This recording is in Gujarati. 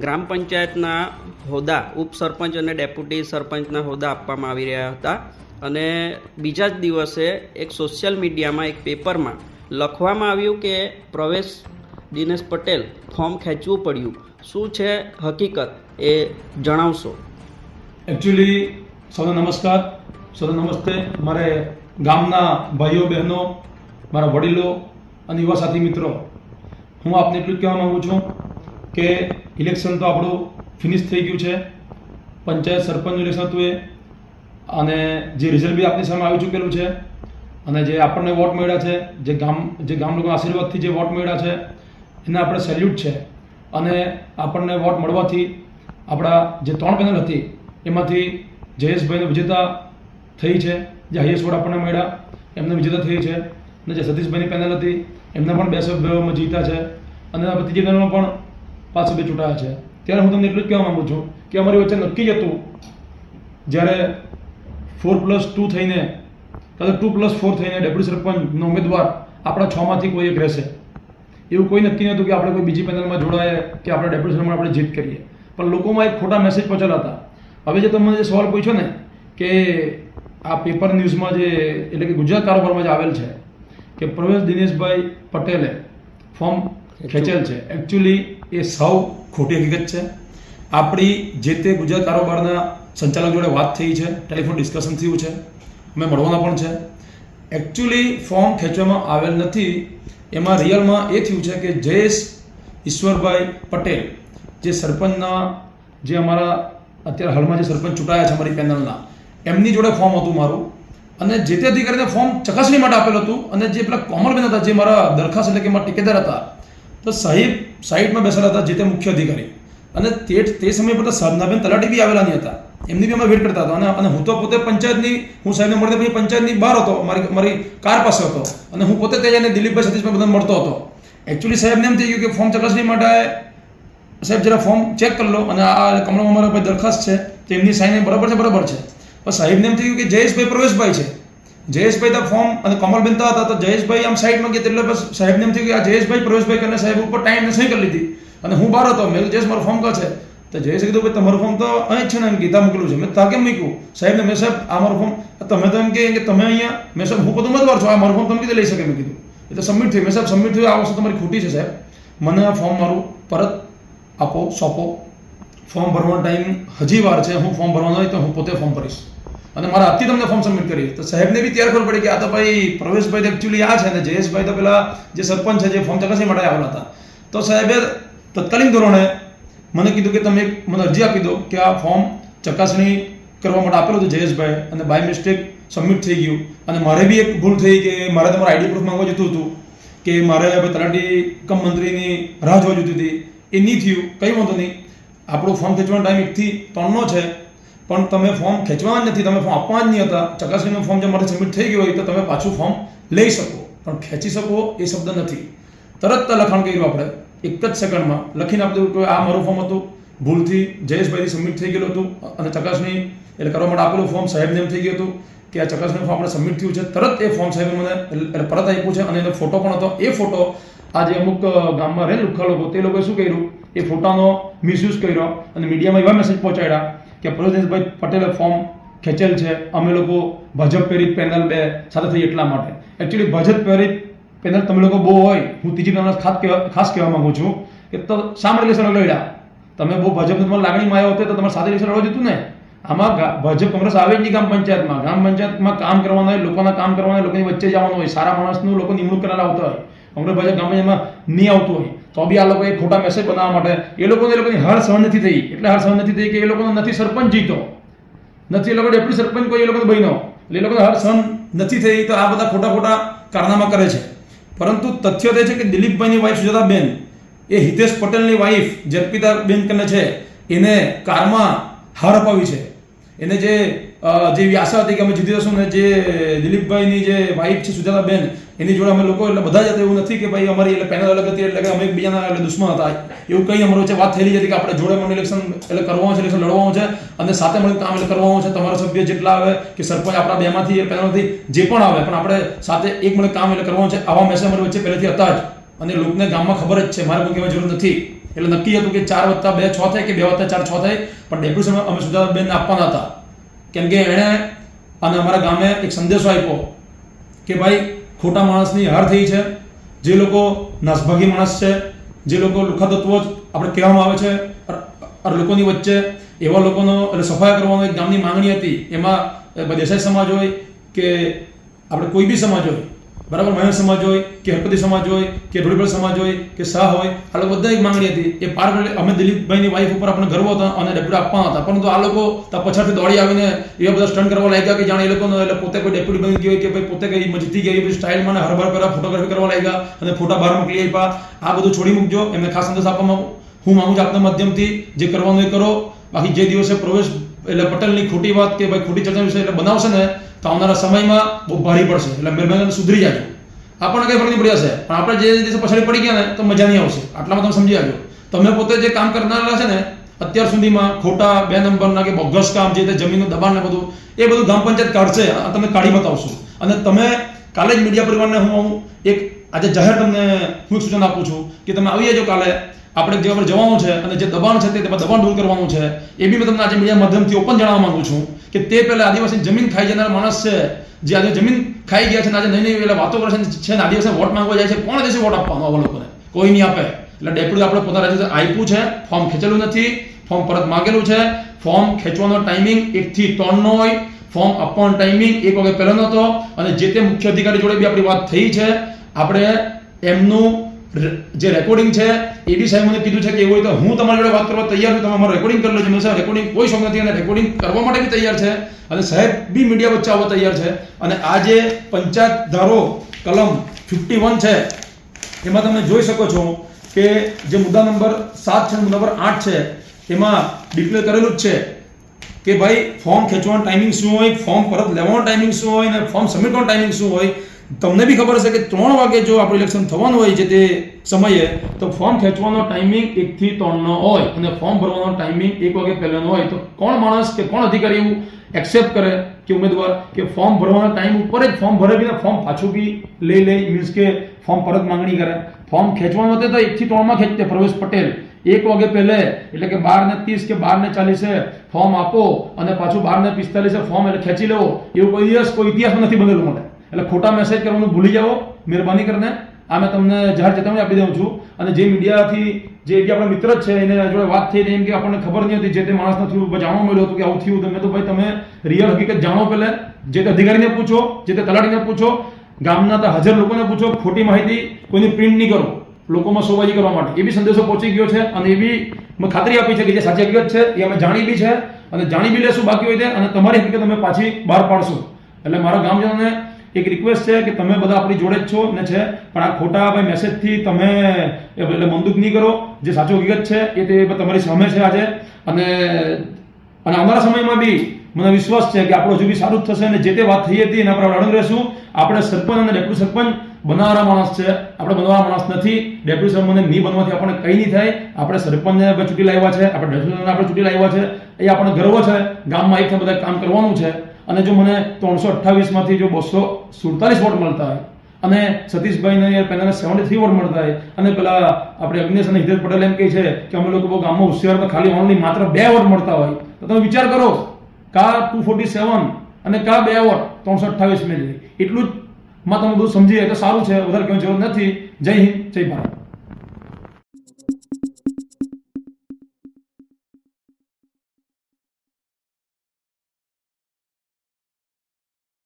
ગ્રામ પંચાયતના હોદ્દા ઉપસરપંચ અને ડેપ્યુટી સરપંચના હોદ્દા આપવામાં આવી રહ્યા હતા અને બીજા જ દિવસે એક સોશિયલ મીડિયામાં એક પેપરમાં લખવામાં આવ્યું કે પ્રવેશ દિનેશ પટેલ ફોર્મ ખેંચવું પડ્યું. શું છે હકીકત એ જણાવશો? એકચ્યુઅલી સૌને નમસ્કાર. સૌને નમસ્તે. મારે ગામના ભાઈઓ, બહેનો, મારા વડીલો અને યુવા સાથી મિત્રો, હું આપને એટલું કહેવા માગું છું કે ઇલેક્શન તો આપણું ફિનિશ થઈ ગયું છે. પંચાયત સરપંચ ઇલેક્શન હતું એ. અને જે રિઝલ્ટ બી આપની સામે આવી ચૂકેલું છે અને જે આપણને વોટ મળ્યા છે, જે ગામ જે ગામ લોકો આશીર્વાદથી જે વોટ મળ્યા છે, એને આપણે સેલ્યુટ છે. અને આપણને વોટ મળવાથી આપણા જે ત્રણ પેનલ હતી, એમાંથી જયેશભાઈને વિજેતા થઈ છે, જે હાઈએસ્ટ વોટ આપણને મળ્યા, એમને વિજેતા થઈ છે. અને જે સતીશભાઈની પેનલ હતી, એમને પણ બે સભ્યોમાં જીતા છે. અને ત્રીજી પેનલમાં પણ પાંચ સભ્ય ચૂંટાયા છે. ત્યારે હું તમને એટલું જ કહેવા માગું છું કે અમારી વચ્ચે નક્કી જ હતું, જ્યારે ફોર પ્લસ ટુ થઈને કદાચ ટુ પ્લસ ફોર થઈને ડેપ્યુટી સરપંચનો ઉમેદવાર આપણા છમાંથી કોઈ એક રહેશે. એવું કોઈ નક્કી નહોતું કે આપણે કોઈ બીજી પેનલમાં જોડાય કે આપણે ડેપ્યુટી સરપંચ આપણે જીત કરીએ. પણ લોકોમાં એક ખોટા મેસેજ પહોંચેલા હતા. હવે જે તમે જે સવાલ પૂછ્યો ને, કે આ પેપર ન્યૂઝમાં જે એટલે કે ગુજરાત કારોબારમાં જે આવેલ છે કે પ્રવેશ દિનેશભાઈ પટેલે ફોર્મ ખેંચેલ છે. એકચ્યુઅલી એ સૌ ખોટી હકીકત છે. આપણી જે તે ગુજરાત કારોબારના સંચાલક જોડે વાત થઈ છે ટેલિફોન ડિસ્કશન થયું છે અમે મળવાના પણ છે. એકચ્યુઅલી ફોર્મ ખેંચવામાં આવેલ નથી. એમાં રિયલમાં એ થયું છે કે જયેશ ઈશ્વરભાઈ પટેલ જે સરપંચના જે અમારા અત્યારે હાલમાં જે સરપંચ ચૂંટાયા છે અમારી પેનલના એમની જોડે ફોર્મ હતું મારું. અને જે તે અધિકારીને ફોર્મ ચકાસણી માટે આપેલું હતું અને જે પેલા કોમરબેન હતા, જે મારા દરખાસ્ત એટલે કે મારા ટિકેદાર હતા, તો સાહેબ સાઈડમાં બેસેલા હતા જે તે મુખ્ય અધિકારી. અને તે તે સમય તો સાધનાબેન તલાટી બી આવેલા નહીં હતા. એમની બી અમે વેટ કરતા હતા. અને હું તો પોતે પંચાયતની હું સાહેબને મળીને પછી પંચાયતની બહાર હતો. મારી મારી કાર પાસે હતો. અને હું પોતે ત્યાં જઈને દિલીપભાઈ સતીશભાઈ બધાને મળતો હતો. એકચ્યુઅલી સાહેબને એમ થઈ ગયું કે ફોર્મ ચકાસણી માટે સાહેબ જરા ફોર્મ ચેક કરી લો. અને આ કમરામાં મારા ભાઈ દરખાસ્ત છે, તો એમની સાઈન બરાબર છે બરાબર છે. પણ સાહેબને એમ થયું કે જયેશભાઈ પ્રવેશભાઈ છે. જયેશભાઈ તો ફોર્મ અને કમલબેન તો હતા, તો જયેશભાઈ આમ સાઈડમાં ગયા એટલે સાહેબને એમ થયું કે આ જયેશભાઈ, પ્રવેશભાઈ કરીને સાહેબ ઉપર ટાઈમ સહી કરી લીધી. અને હું બહાર હતો, મેં કીધું, જયેશ, મારો ફોર્મ કહે છે? તો જયેશે કીધું, ભાઈ, તમારું ફોર્મ તો અહીં છે ને, એમ ગીતા મોકલું છે. મેં તા કેમ મૂક્યું? સાહેબને મેં સાહેબ, આ મારું ફોર્મ તમે તો એમ કે તમે અહીંયા, મેં સાહેબ, હું પોતે ઉમેદવાર છું, આ મારું ફોર્મ તમે કીધું લઈ શકે? મેં કીધું. એ તો સબમિટ થયું. મેં સાહેબ સબમિટ થયું, આ વસ્તુ તમારી ખોટી છે, સાહેબ. મને આ ફોર્મ મારું પરત આપો, સોંપો. ફોર્મ ભરવાનો ટાઈમ હજી વાર છે. હું ફોર્મ ભરવાનો હોય તો હું પોતે ફોર્મ ભરીશ. અને મારા હાથથી તમને ફોર્મ સબમિટ કરી તો સાહેબને બી ત્યારે ખબર પડી કે આ તો ભાઈ પ્રવેશભાઈ એકચ્યુઅલી આ છે ને જયેશભાઈ તો પેલા જે સરપંચ છે જે ફોર્મ ચકાસણી માટે આવેલા હતા. તો સાહેબે તત્કાલીન ધોરણે મને કીધું કે તમે એક મને અરજી આપી દો કે આ ફોર્મ ચકાસણી કરવા માટે આપેલું હતું જયેશભાઈ અને બાય મિસ્ટેક સબમિટ થઈ ગયું. અને મારે બી એક ભૂલ થઈ કે મારે તમારા આઈડી પ્રૂફ માંગવા જતું હતું કે મારે તલાટી કમ મંત્રીની રાહ જોવા જોતી હતી. એ નહીં થયું. કંઈ વાંધો નહીં. આપણું ફોર્મ ખેંચવાનો ટાઈમ એકથી ત્રણનો છે. પણ તમે ફોર્મ ખેંચવા નથી. તમે ફોર્મ આપવા જ નહીં હતા. ચકાસણીનું ફોર્મ જે મારે સબમિટ થઈ ગયું હોય તો તમે પાછું ફોર્મ લઈ શકો. પણ ખેંચી શકો એ શબ્દ નથી. તરત લખાણ કર્યું આપણે. એક જ સેકન્ડમાં લખીને આપી દીધું કે આ મારું ફોર્મ હતું. ભૂલથી જયેશભાઈથી સબમિટ થઈ ગયેલું હતું. અને ચકાસણી એટલે કરવા માટે આપેલું ફોર્મ સાહેબને એમ થઈ ગયું હતું કે આ ચકાસણી ફોર્મ આપણે સબમિટ થયું છે. તરત એ ફોર્મ સાહેબે મને એટલે પરત આપ્યું છે. અને એનો ફોટો પણ હતો. એ ફોટો આ જે અમુક ગામમાં રહે લુખ્ખા લોકો, તે લોકોએ શું કર્યું? એ ફોટાનો મિસયુઝ કર્યો અને મીડિયામાં એવા મેસેજ પહોંચાડ્યા કે પ્રવેશભાઈ પટેલે ફોર્મ ખેંચેલ છે. અમે લોકો ભાજપ પ્રેરિત પેનલ બે સાથે થઈ એટલા માટે. એકચ્યુઅલી ભાજપ પ્રેરિત પેનલ તમે લોકો બહુ હોય. હું ત્રીજી પેનલ ખાસ ખાસ કહેવા માંગુ છું કે તો શા માટે ઇલેક્શન લડ્યા તમે બહુ ભાજપને તમારી લાગણીમાં આવ્યો હતો તો તમારે સાથે ઇલેક્શન લડવા દીધું ને. આમાં ભાજપ કોંગ્રેસ આવે જ નહીં ગામ પંચાયતમાં. ગામ પંચાયતમાં કામ કરવાનું હોય, લોકોના કામ કરવાનું હોય, લોકોની વચ્ચે જવાનું હોય, સારા માણસનું લોકો નિમણૂક કરેલા આવતા હોય. કોંગ્રેસ ભાજપ એમાં નહીં આવતું હોય. તો બી આ લોકોએ ખોટા મેસેજ બનાવવા માટે, એ લોકોને એ લોકોની હાર સહન નથી થઈ. એટલે હાર સહન નથી થઈ કે એ લોકોનો નથી સરપંચ જીતો. નથી એ લોકો ડેપ્યુટી સરપંચ કોઈ એ લોકોનો બન્યો. એટલે એ લોકોને હાર સહન નથી થઈ તો આ બધા ખોટા ખોટા કારનામા કરે છે. પરંતુ તથ્ય તે છે કે દિલીપભાઈની વાઈફ સુજાતાબેન, એ હિતેશ પટેલની વાઈફ જર્પિતા બેન કરીને છે, એને કારમાં હાર અપાવી છે. એને જે જે વ્યાસા હતી કે અમે જીતી જશું ને જે દિલીપભાઈની જે વાઈફ છે સુજાતાબેન, એની જોડે અમે લોકો એટલે બધા જ એવું નથી કે ભાઈ અમારી એટલે પેનલ અલગ હતી, એટલે કે અમે એકબીજાના એટલે દુશ્મન હતા. એવું કંઈ અમારું છે વાત થયેલી હતી કે આપણે જોડે મને ઇલેક્શન એટલે કરવાનું છે ઇલેક્શન લડવાનું છે અને સાથે મળીને કામ એટલે કરવાનું છે. તમારા સભ્ય જેટલા આવે કે સરપંચ આપણા બેમાંથી એ પેનલથી જે પણ આવે, પણ આપણે સાથે એક મળે કામ એટલે કરવાનું છે. આવા મેસેજ અમારી વચ્ચે પહેલેથી હતા જ. અને લોકોને ગામમાં ખબર જ છે, મારે કોઈ કહેવાની જરૂર નથી. એટલે નક્કી હતું કે ચાર વત્તા બે છ થાય કે બે વત્તા ચાર છ થાય, પણ ડેપ્યુટેશન અમે સુજાતાબેનને આપવાના હતા. કેમ કે એણે અને અમારા ગામે એક સંદેશો આપ્યો કે ભાઈ, ખોટા માણસની હાર થઈ છે, જે લોકો નાસભાગી માણસ છે, જે લોકો લુખા તત્વો જ આપણે કહેવામાં આવે છે લોકોની વચ્ચે એવા લોકોનો એટલે સફાયા કરવાનો એક ગામની માંગણી હતી. એમાં દેસાઈ સમાજ હોય કે આપણે કોઈ બી સમાજ હોય બરાબર? મહેન સમાજ હોય કે હરપતિ સમાજ હોય કે ધોળીપળ સમાજ હોય કે શાહ હોય, આ લોકો બધા એક માંગણી હતી. એ પાર અમે દિલીપભાઈની વાઈફ ઉપર આપણે ગર્વ હતો અને ડેપ્યુટી આપવાના હતા. પરંતુ આ લોકો તો પછાડથી દોડી આવીને એવા બધા સ્ટન્ટ કરવા લાગ્યા કે જાણે એ લોકોનો, એટલે પોતે કોઈ ડેપ્યુટી બની ગયો કે ભાઈ પોતે કઈ મજતી ગઈ બધી સ્ટાઇલમાં હરભર પહેલા ફોટોગ્રાફી કરવા લાગ્યા અને ફોટા બહાર મોકલી આપ્યા. આ બધું છોડી મૂકજો. એમને ખાસ સંદેશ આપવામાં હું માગું છું આપના માધ્યમથી જે કરવાનું એ કરો. બાકી જે દિવસે પ્રવેશ, એટલે પટેલની ખોટી વાત કે ભાઈ ખોટી ચર્ચા વિશે એટલે બનાવશે ને તો આવનારા સમયમાં બહુ ભારી પડશે. એટલે મહેરબાની સુધરી જાજો. આપણને કંઈ ફરક નહીં પડી છે પણ આપણે જે દિવસે પછાડી પડી ગયા ને, તો મજા નહીં આવશે. આટલામાં તમે સમજી આવજો તમે પોતે જે કામ કરનારા છે ને, અત્યાર સુધીમાં ખોટા બે નંબરના કે બોગસ કામ જે તે જમીનનું દબાણ ને બધું, એ બધું ગ્રામ પંચાયત કાઢશે. આ તમને કાઢી બતાવશું. અને તમે કાલે જ મીડિયા પરિવારને હું એક આજે જાહેર તમને હું એક સૂચન આપું છું કે તમે આવી જજો કાલે. આપણે જે આપણે જવાનું છે અને જે દબાણ છે તે દબાણ દૂર કરવાનું છે, એ બી મેં તમને આજે મીડિયા માધ્યમથી ઓપન જણાવવા માંગુ છું. કે તે પહેલા આદિવાસી જમીન ખાઈ જનાર માણસ છે, જે આજે જમીન ખાઈ ગયા છે આજે નહીં નહીં એટલે વાતો કરે છે ને આદિવાસી વોટ માંગવા જાય છે, કોણ દેશે વોટ આપવાનો આવા લોકોને? કોઈ નહીં આપે. એટલે ડેપ્યુટી આપણે પોતાના રાજ્ય આપ્યું છે, ફોર્મ ખેંચેલું નથી, ફોર્મ પરત માંગેલું છે. ફોર્મ ખેંચવાનો ટાઈમિંગ એકથી ત્રણનો હોય. ફોર્મ આપવાનો ટાઈમિંગ એક વાગે પહેલાનો હતો અને જે તે મુખ્ય અધિકારી જોડે બી આપણી વાત થઈ છે, આપણે એમનું જે રેકોર્ડિંગ છે, એ બી સાહેબ મને કીધું છે કે એવું હોય તો હું તમારી જોડે વાત કરવા તૈયાર છું, તમે અમારું રેકોર્ડિંગ કરી લેજો. સાહેબ રેકોર્ડિંગ કોઈ શોખ નથી અને રેકોર્ડિંગ કરવા માટે બી તૈયાર છે. અને સાહેબ બી મીડિયા વચ્ચે આવવા તૈયાર છે. અને આ જે પંચાયત ધારો કલમ ફિફ્ટી વન છે, એમાં તમે જોઈ શકો છો કે જે મુદ્દા નંબર સાત છે મુદ્દા નંબર આઠ છે, એમાં ડિક્લેર કરેલું જ છે કે ભાઈ ફોર્મ ખેંચવાનો ટાઈમિંગ શું હોય ફોર્મ પરત લેવાનો ટાઈમિંગ શું હોય, અને ફોર્મ સબમિટવાનો ટાઈમિંગ શું હોય તમને બી ખબર હશે કે ત્રણ વાગે જો આપણું ઇલેક્શન થવાનું હોય છે તે સમયે, તો ફોર્મ ખેંચવાનો ટાઈમિંગ એકથી ત્રણનો હોય અને ફોર્મ ભરવાનો ટાઈમિંગ એક વાગે પહેલાંનો હોય, તો કોણ માણસ કે કોણ અધિકારી એવું એક્સેપ્ટ કરે કે ઉમેદવાર કે ફોર્મ ભરવાના ટાઈમ ઉપર જ ફોર્મ ભરે બીને ફોર્મ પાછું બી લઈ લે મીન્સ કે ફોર્મ પરત માંગણી કરે. ફોર્મ ખેંચવાનું હતું તો એકથી ત્રણમાં ખેંચતે, પ્રવેશ પટેલ. એક વાગે પહેલે, એટલે કે બાર ને ત્રીસ કે બાર ને ચાલીસે ફોર્મ આપો અને પાછું બાર ને પિસ્તાલીસે ફોર્મ એટલે ખેંચી લેવો. એવું કોઈ દિવસ, કોઈ ઇતિહાસમાં નથી બનેલું મને એટલે ખોટા મેસેજ કરવાનું ભૂલી જાઓ, મહેરબાની કરીને. આ મેં તમને જાહેર ચેતવણી આપી દઉં છું. અને જે મીડિયાથી જે બી આપણા મિત્ર જ છે, એને જોડે વાત થઈ એમ કે આપણને ખબર નહીં હતી, જે તે માણસને થયું જાણવા મળ્યું હતું કે આવું થયું તમે તો ભાઈ તમે રિયલ હકીકત જાણો પહેલે જે તે અધિકારીને પૂછો, જે તે તલાટીને પૂછો, ગામના હાજર લોકોને પૂછો, ખોટી માહિતી કોઈની પ્રિન્ટ નહીં કરો. લોકોમાં સોબાજી કરવા માટે. એ બી સંદેશો પહોંચી ગયો છે અને એ બી મેં ખાતરી આપી છે કે જે સાચી હકીકત છે, એ અમે જાણી બી છે. અને જાણી બી લેશું, બાકી હોય તે. અને તમારી હકીકત અમે પાછી બહાર પાડશું. એટલે મારા ગામજનોને એક રિક્વેસ્ટ છે કે તમે બધા આપણી જોડે જ છો ને છે, પણ આ ખોટા ભાઈ મેસેજથી તમે એટલે મંદુક નહીં કરો. જે સાચો હકીકત છે, એ તે તમારી સામે છે આજે. અને અને અમારા સમયમાં બી મને વિશ્વાસ છે કે આપણું હજુ બી સારું જ થશે અને જે તે વાત થઈ હતી એના પર અડગ રહેશું. આપણે સરપંચ અને ડેપ્યુટી સરપંચ બનાવવાના માણસ છે. આપણે બનવાના માણસ નથી. ડેપ્યુટી સરપંચને નહીં બનવાથી આપણને કંઈ નહીં થાય. આપણે સરપંચને ચૂંટી લાવ્યા છે. આપણે ડેપ્યુટી આપણે ચૂંટી લાવ્યા છે. એ આપણને ગર્વ છે. ગામમાં એક બધા કામ કરવાનું છે. અને જો મને ત્રણસો અઠ્ઠાવીસમાંથી જો બસો સુડતાલીસ વોટ મળતા હોય, અને સતીશભાઈને પહેલાંના સેવન્ટી થ્રી વોટ મળતા હોય, અને પેલા આપણે અગ્નેશ અને હિતેશ પટેલ એમ કહે છે કે અમે લોકો ગામમાં હોશિયાર ખાલી ઓનલી માત્ર બે વોટ મળતા હોય. તો તમે વિચાર કરો, કા ટુ ફોર્ટી સેવન અને કા બે વોટ ત્રણસો અઠ્ઠાવીસ મેં એટલું જ માં તમે બધું સમજી જાય તો સારું છે, વધારે કહેવાની જરૂર નથી. જય હિન્દ, જય ભારત.